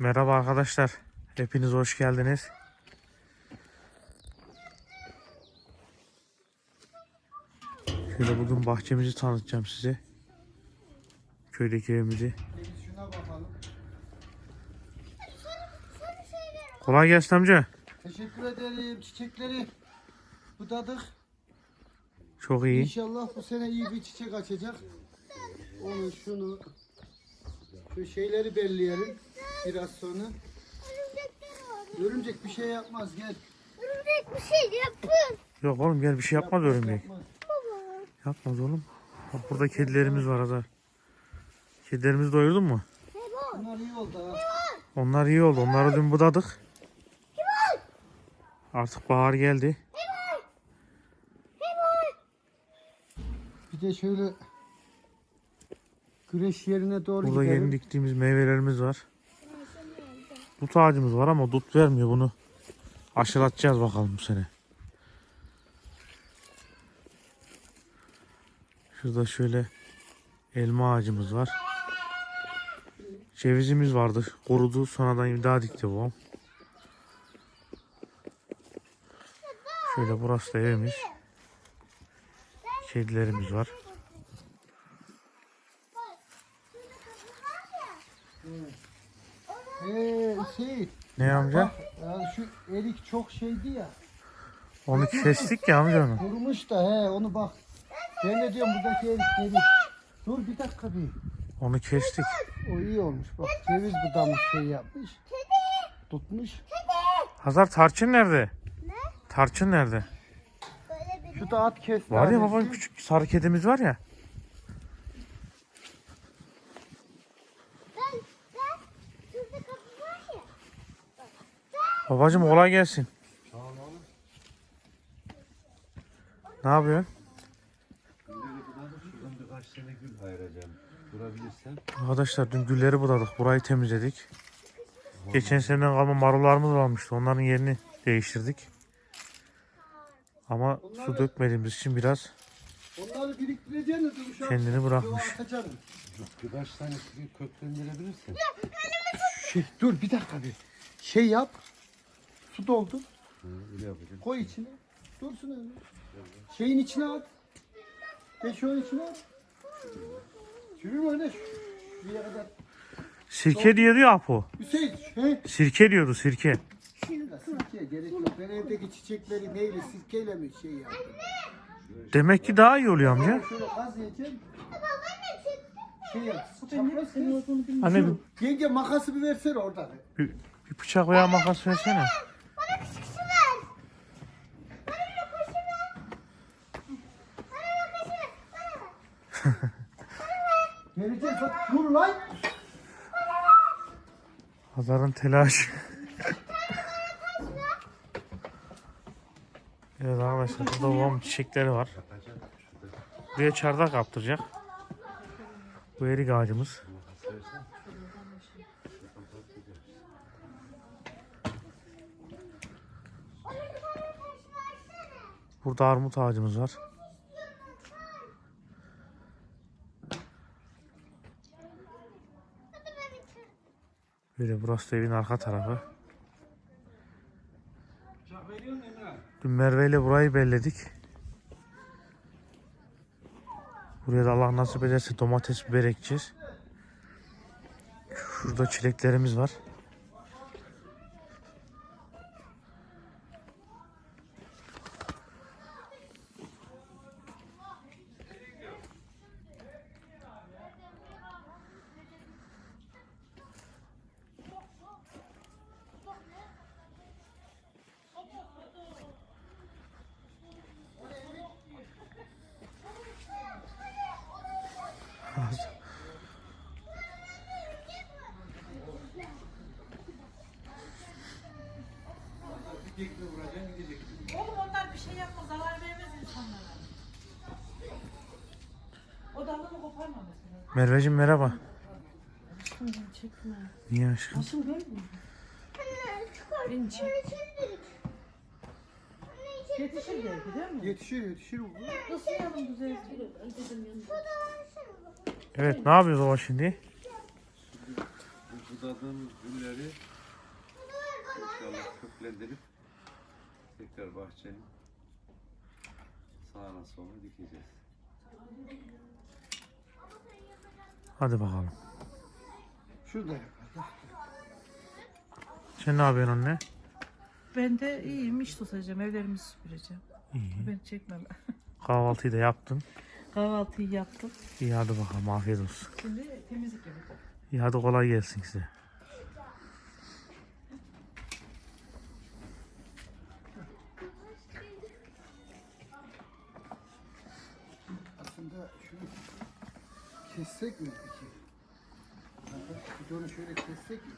Merhaba arkadaşlar. Hepiniz hoş geldiniz. Şöyle bugün bahçemizi tanıtacağım size. Köydeki evimizi. Kolay gelsin amca. Teşekkür ederim. Çiçekleri budadık. Çok iyi. İnşallah bu sene iyi bir çiçek açacak. Onu şunu şu şeyleri belleyelim biraz sonra. Örümcek bir şey yapmaz gel. Örümcek bir şey yapın. Yok oğlum gel bir şey yapmaz örümcek. Yapmaz. Baba. Yapmaz oğlum. Bak burada kedilerimiz var Azar. Kedilerimizi doyurdun mu? Bunlar iyi oldu ha. Onlar iyi oldu. Onları dün budadık. Artık bahar geldi. Bir de şöyle güneş yerine doğru Burada gidelim. yeni diktiğimiz meyvelerimiz var. Dut ağacımız var ama dut vermiyor bunu. Aşılatacağız bakalım bu sene. Şurada şöyle elma ağacımız var. Cevizimiz vardı. Kurudu. Sonradan daha dikti babam. Şöyle burası da evimiz. Kedilerimiz var. Ee, şey, Ne amca? ya şu erik çok şeydi ya. Onu kestik ya amca onu. Kurumuş da he onu bak. Ben de diyorum buradaki erik erik. Dur bir dakika bir. Onu kestik. O iyi olmuş bak ceviz budamış şey yapmış. Tutmuş. Hazar tarçın nerede? Ne? Tarçın nerede? Böyle bir Şu da at kes. Var ya babanın küçük sarı kedimiz var ya. ben ben şurada kapı var ya. Babacım kolay gelsin. Ne yapıyorsun? Birkaç sene gül ayıracağım. Durabilirsen. Arkadaşlar dün gülleri budadık. Burayı temizledik. Geçen seneden kalma marullarımız varmıştı. Onların yerini değiştirdik. Ama su dökmediğimiz için biraz Onları biriktireceğiniz uşak. kendini bırakmış. Atacaksın. Birkaç tanesini köklendirebilirsin. Şey, dur bir dakika bir. Şey yap. Su doldur. Hı, öyle yapacağım. Koy içine. Dursun öyle. Şeyin içine at. De şunun içine at. Şuraya öyle. Şuraya kadar. Sirke diyordu ya Apo. Hüseyin. He? Sirke diyordu sirke. Ya Sirkeye gerek yok. Ben evdeki çiçekleri neyle sirkeyle mi şey yaptım? Demek ki daha iyi oluyor amca. Şöyle gaz yiyeceğim. Şey yap. Çapraz kes. Anne bir, Yenge makası bir versene oradan. bir, bir bıçak veya makas versene. Bana küçük su ver. Bana bir de kaşı ver. Bana bir Vereceğiz bak. Dur lan. Hazar'ın telaşı. evet arkadaşlar burada babamın çiçekleri var. Buraya çardak yaptıracak. Bu erik ağacımız. Burada armut ağacımız var. Böyle burası da evin arka tarafı. Dün Merve ile burayı belledik. Buraya da Allah nasip ederse domates biber ekeceğiz. Şurada çileklerimiz var. Merveciğim merhaba. Çekme. Niye aşkım? Nasıl görmüyor Beni çek. Yetişir belki değil mi? Yetişir yetişir. bu. Nasıl yanım güzel? Evet ne yapıyoruz baba şimdi? budadığımız gülleri inşallah köklendirip tekrar bahçenin sağına soluna dikeceğiz. Hadi bakalım. Şurada yapar. Sen ne yapıyorsun anne? Ben de iyiyim iş tutacağım evlerimizi süpüreceğim. İyi. Ben çekmem. Kahvaltıyı da yaptın. Kahvaltıyı yaptım. İyi hadi bakalım afiyet olsun. Şimdi temizlik yapacağım. İyi hadi kolay gelsin size. Aslında şunu kessek mi peki? Bir de onu şöyle kessek mi?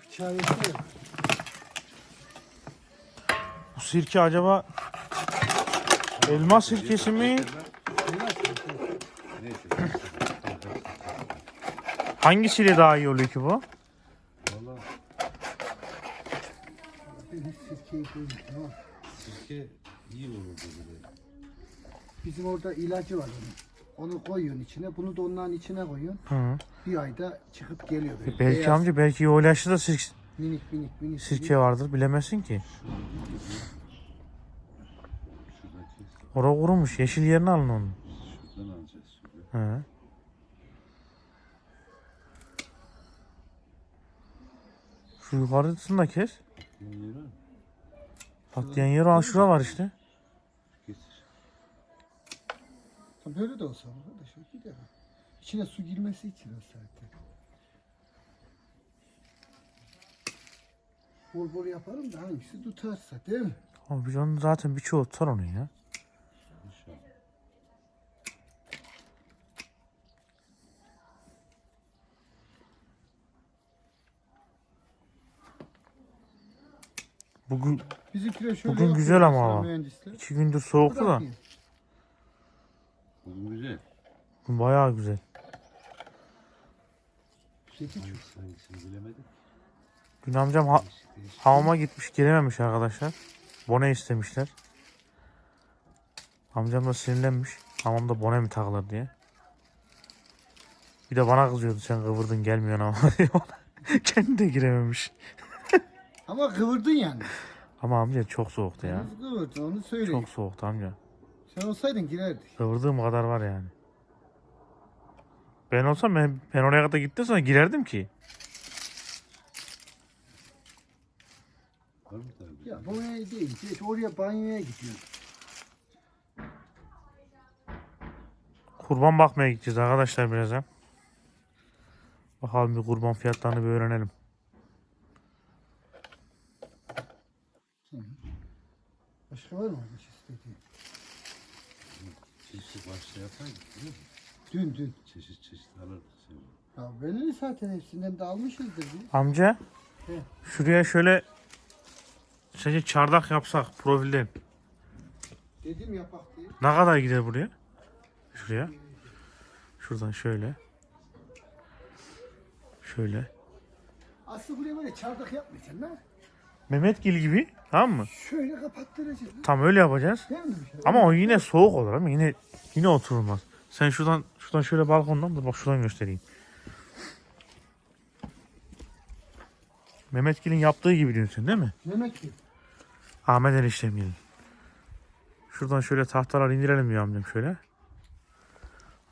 Bıçağı yesene. Bu sirke acaba elma sirkesi mi? Neyse. Hangisiyle daha iyi oluyor ki bu? Valla sirke iyi olur dedi. Bizim orada ilacı var onun. Onu koyuyorsun içine, bunu da onların içine koyuyorsun. Hı. Bir ayda çıkıp geliyor böyle. Belki Beyaz, amca belki o ilaçta da sirke, Minik minik minik. sirke vardır bilemezsin ki. Ora kurumuş. Yeşil yerine alın onu. Şuradan alacağız. Şuradan. He. Şu yukarısını da kes. Patlayan yer al şura var işte. Tam Böyle de olsa arkadaş gider. İçine su girmesi için o zaten. Bol bol yaparım da hangisi tutarsa değil mi? Ama biz onu zaten birçoğu tutar onu ya. Bugün Bizimkiler şöyle Bugün yapıyor güzel ama mesela hava. mühendisler. iki gündür soğuktu da. Bırakayım. Bugün güzel. Bugün bayağı güzel. Hangisi hangisini bilemedik. Dün amcam ha- Değişik değişik. hamama gitmiş gelememiş arkadaşlar. Bone istemişler. Amcam da sinirlenmiş. Hamamda bone mi takılır diye. Bir de bana kızıyordu sen kıvırdın gelmiyorsun ama diye. Kendi de girememiş. Ama kıvırdın yani. Ama amca çok soğuktu ya. Nasıl kıvırdın onu söyleyeyim. Çok soğuktu amca. Sen olsaydın girerdik. Kıvırdığım kadar var yani. Ben olsam ben, ben oraya kadar gittim sonra girerdim ki. Ya banyoya değil. Geç oraya banyoya gidiyorsun. Kurban bakmaya gideceğiz arkadaşlar birazdan. Bakalım bir kurban fiyatlarını bir öğrenelim. Başka var mı orada istediğin? Biliyor musun? Dün dün. Çeşit çeşit alırdık. Ya belli zaten hepsinden de almışızdır biz. Amca He. şuraya şöyle sence çardak yapsak profilden Dedim yapak diye. ne kadar gider buraya? Şuraya. Şuradan şöyle. Şöyle. Aslında buraya böyle çardak yapmayacaksın lan. Mehmetgil gibi tamam mı? Şöyle kapattıracaksın. Tam öyle yapacağız. Değil mi? bir? Ama o yine soğuk olur ama yine yine oturulmaz. Sen şuradan şuradan şöyle balkondan dur bak şuradan göstereyim. Mehmetgil'in yaptığı gibi diyorsun değil mi? Ki. Ahmet eniştemgil'in. Şuradan şöyle tahtalar indirelim diyor amcam şöyle.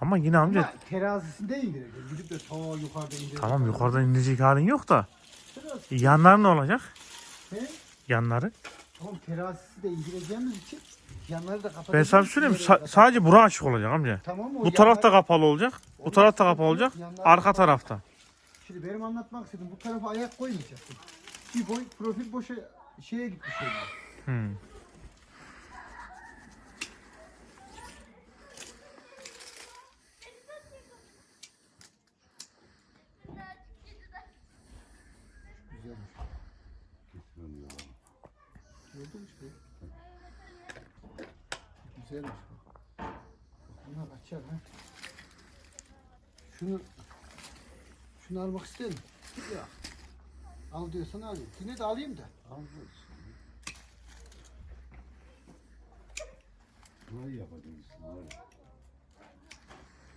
Ama yine amca Ama terazisinde indireceksin. Gidip de ta yukarıda indireceksin. tamam yukarıdan indirecek halin yok da Terazisi. yanlar ne olacak? He? Yanları. Tamam terazisi de indireceğimiz için yanları da kapatacağız. Ben sana bir söyleyeyim mi? Sa- sadece bura açık olacak amca. Tamam o Bu taraf da kapalı olacak. Bu taraf da kapalı olacak. Arka tarafta. Şimdi benim anlatmak istediğim bu tarafa ayak koymayacaksın. Bir boy profil boşa şeye gitmiş oluyor. Hmm. Güzelmiş. Getir onu ya. Gördün mü işte? Güzelmiş bak. Buna kaçar ha. Şunu şunu almak ister misin? Ya. Al diyorsan alayım. Yine de alayım da. Al. Burayı yapacağız.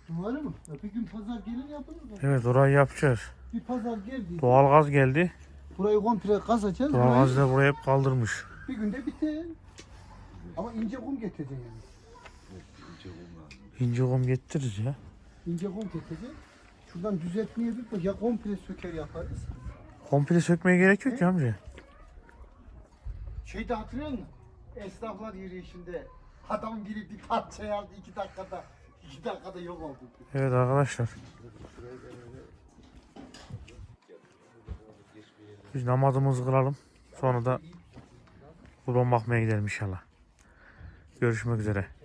Var. Var mı? Ya bir gün pazar gelir yapılır mı? Evet orayı yapacağız. Bir pazar geldi. Doğalgaz geldi. Burayı komple kazacağız. Doğalgaz Burayı da buraya hep kaldırmış. bir günde biter. Ama ince kum getireceksin yani. İnce kum lazım. İnce kum getiririz ya. İnce kum getireceksin. Şuradan düzeltmeye bir. Ya komple söker yaparız. Komple sökmeye gerek yok ki amca. Şeyde hatırlıyor musun? Esnaflar yürüyüşünde adam biri bir parça aldı iki dakikada. iki dakikada yok oldu. Evet arkadaşlar. Biz namazımızı kılalım. Sonra da kurban bakmaya gidelim inşallah. Görüşmek üzere.